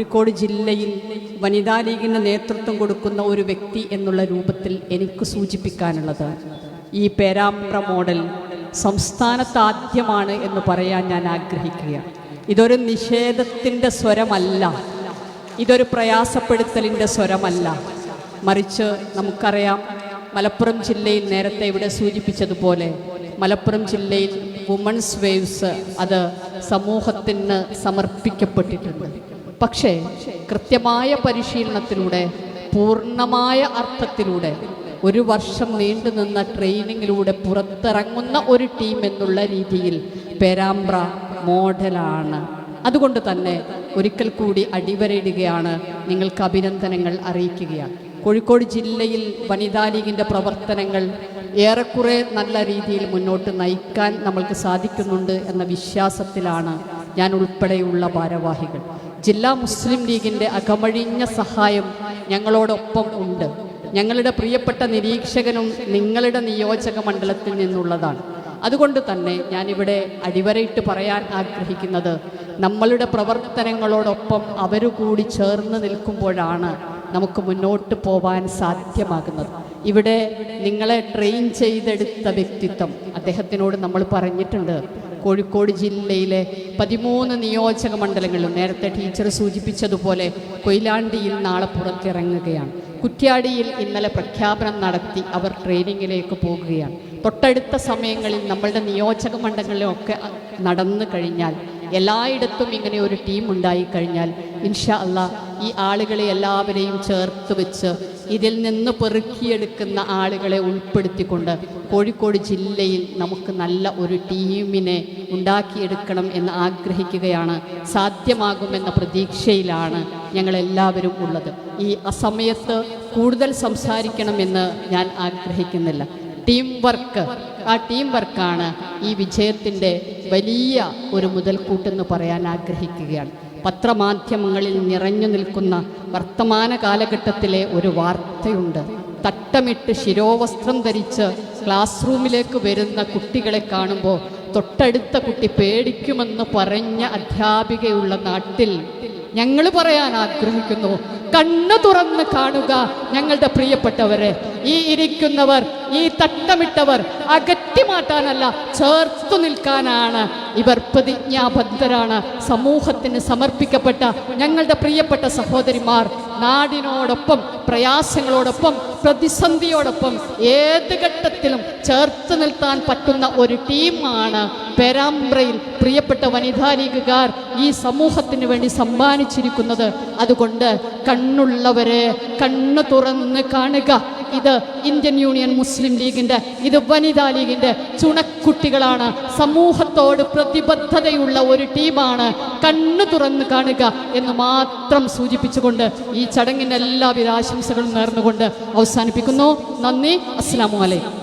കോഴിക്കോട് ജില്ലയിൽ വനിതാ ലീഗിന് നേതൃത്വം കൊടുക്കുന്ന ഒരു വ്യക്തി എന്നുള്ള രൂപത്തിൽ എനിക്ക് സൂചിപ്പിക്കാനുള്ളത്. ഈ പേരാമ്പ്ര മോഡൽ സംസ്ഥാനത്ത് ആദ്യമാണ് എന്ന് പറയാൻ ഞാൻ ആഗ്രഹിക്കുകയാണ്. ഇതൊരു നിഷേധത്തിന്റെ സ്വരമല്ല. ഇതൊരു പ്രയാസപ്പെടുത്തലിന്റെ സ്വരമല്ല. മറിച്ച് നമുക്കറിയാം മലപ്പുറം ജില്ലയിൽ നേരത്തെ ഇവിടെ സൂചിപ്പിച്ചതുപോലെ മലപ്പുറം ജില്ലയിൽ വുമൺസ് വേവ്സ് അത് സമൂഹത്തിന് സമർപ്പിക്കപ്പെട്ടിട്ടുണ്ട്. പക്ഷേ കൃത്യമായ പരിശീലനത്തിലൂടെ പൂർണമായ അർത്ഥത്തിലൂടെ ഒരു വർഷം നീണ്ടു നിന്ന ട്രെയിനിങ്ങിലൂടെ പുറത്തിറങ്ങുന്ന ഒരു ടീം എന്നുള്ള രീതിയിൽ പേരാമ്പ്ര മോഡലാണ്. അതുകൊണ്ട് തന്നെ ഒരിക്കൽ കൂടി അടിവരയിടുകയാണ് നിങ്ങൾക്ക് അഭിനന്ദനങ്ങൾ അറിയിക്കുകയാണ്. കോഴിക്കോട് ജില്ലയിൽ വനിതാ ലീഗിന്റെ പ്രവർത്തനങ്ങൾ ഏറെക്കുറെ നല്ല രീതിയിൽ മുന്നോട്ട് നയിക്കാൻ നമ്മൾക്ക് സാധിക്കുന്നുണ്ട് എന്ന വിശ്വാസത്തിലാണ് ഞാൻ ഉൾപ്പെടെയുള്ള ഭാരവാഹികൾ. ജില്ലാ മുസ്ലിം ലീഗിന്റെ അകമഴിഞ്ഞ സഹായം ഞങ്ങളോടൊപ്പം ഉണ്ട്. ഞങ്ങളുടെ പ്രിയപ്പെട്ട നിരീക്ഷകനും നിങ്ങളുടെ നിയോജക മണ്ഡലത്തിൽ നിന്നുള്ളതാണ്. അതുകൊണ്ട് തന്നെ ഞാനിവിടെ അടിവരയിട്ട് പറയാൻ ആഗ്രഹിക്കുന്നത് നമ്മളുടെ പ്രവർത്തനങ്ങളോടൊപ്പം അവർ കൂടി ചേർന്ന് നിൽക്കുമ്പോഴാണ് നമുക്ക് മുന്നോട്ട് പോവാൻ സാധ്യമാകുന്നത്. ഇവിടെ നിങ്ങളെ ട്രെയിൻ ചെയ്തെടുത്ത വ്യക്തിത്വം അദ്ദേഹത്തിനോട് നമ്മൾ പറഞ്ഞിട്ടുണ്ട്. കോഴിക്കോട് ജില്ലയിലെ പതിമൂന്ന് നിയോജക മണ്ഡലങ്ങളിലും നേരത്തെ ടീച്ചർ സൂചിപ്പിച്ചതുപോലെ കൊയിലാണ്ടിയിൽ നാളെ പുറത്തിറങ്ങുകയാണ്. കുറ്റ്യാടിയിൽ ഇന്നലെ പ്രഖ്യാപനം നടത്തി അവർ ട്രെയിനിങ്ങിലേക്ക് പോകുകയാണ്. തൊട്ടടുത്ത സമയങ്ങളിൽ നമ്മളുടെ നിയോജക മണ്ഡലങ്ങളിലൊക്കെ നടന്നു കഴിഞ്ഞാൽ എല്ലായിടത്തും ഇങ്ങനെ ഒരു ടീം ഉണ്ടായിക്കഴിഞ്ഞാൽ ഇൻഷാ അല്ല ഈ ആളുകളെ എല്ലാവരെയും ചേർത്ത് വെച്ച് ഇതിൽ നിന്ന് പെറുക്കിയെടുക്കുന്ന ആളുകളെ ഉൾപ്പെടുത്തിക്കൊണ്ട് കോഴിക്കോട് ജില്ലയിൽ നമുക്ക് നല്ല ഒരു ടീമിനെ ഉണ്ടാക്കിയെടുക്കണം എന്ന് ആഗ്രഹിക്കുകയാണ്. സാധ്യമാകുമെന്ന പ്രതീക്ഷയിലാണ് ഞങ്ങളെല്ലാവരും ഉള്ളത്. ഈ അസമയത്ത് കൂടുതൽ സംസാരിക്കണമെന്ന് ഞാൻ ആഗ്രഹിക്കുന്നില്ല. ടീം വർക്ക് ആ ടീം വർക്കാണ് ഈ വിജയത്തിന്റെ വലിയ ഒരു മുതൽക്കൂട്ടെന്ന് പറയാൻ ആഗ്രഹിക്കുകയാണ്. പത്രമാധ്യമങ്ങളിൽ നിറഞ്ഞു നിൽക്കുന്ന വർത്തമാന കാലഘട്ടത്തിലെ ഒരു വാർത്തയുണ്ട്. തട്ടമിട്ട് ശിരോവസ്ത്രം ധരിച്ച് ക്ലാസ് റൂമിലേക്ക് വരുന്ന കുട്ടികളെ കാണുമ്പോൾ തൊട്ടടുത്ത കുട്ടി പേടിക്കുമെന്ന് പറഞ്ഞ അധ്യാപികയുള്ള നാട്ടിൽ ഞങ്ങൾ പറയാൻ ആഗ്രഹിക്കുന്നു. കണ്ണു തുറന്ന് കാണുക ഞങ്ങളുടെ പ്രിയപ്പെട്ടവരെ. ഈ ഇരിക്കുന്നവർ ഈ തട്ടമിട്ടവർ അകറ്റി മാറ്റാനല്ല ചേർത്തു നിൽക്കാനാണ്. ഇവർ പ്രതിജ്ഞാബദ്ധരാണ്. സമൂഹത്തിന് സമർപ്പിക്കപ്പെട്ട ഞങ്ങളുടെ പ്രിയപ്പെട്ട സഹോദരിമാർ നാടിനോടൊപ്പം പ്രയാസങ്ങളോടൊപ്പം പ്രതിസന്ധിയോടൊപ്പം ഏത് ഘട്ടത്തിലും ചേർത്ത് നിൽക്കാൻ പറ്റുന്ന ഒരു ടീമാണ് പെരാമ്പ്രയിൽ പ്രിയപ്പെട്ട വനിതാ ലീഗുകാർ ഈ സമൂഹത്തിന് വേണ്ടി സമ്മാനിച്ചിരിക്കുന്നത്. അതുകൊണ്ട് കണ്ണുള്ളവരെ കണ്ണു തുറന്ന് കാണുക. ഇത് ഇന്ത്യൻ യൂണിയൻ മുസ്ലിം ലീഗിന്റെ ഇത് വനിതാ ലീഗിന്റെ ചുണക്കുട്ടികളാണ്. സമൂഹത്തോട് പ്രതിബദ്ധതയുള്ള ഒരു ടീമാണ് കണ്ണു തുറന്ന് കാണുക എന്ന് മാത്രം സൂചിപ്പിച്ചുകൊണ്ട് ഈ ചടങ്ങിന് എല്ലാവിധ ആശംസകളും നേർന്നുകൊണ്ട് അവസാനിപ്പിക്കുന്നു. നന്ദി. അസ്സാം വലൈക്കും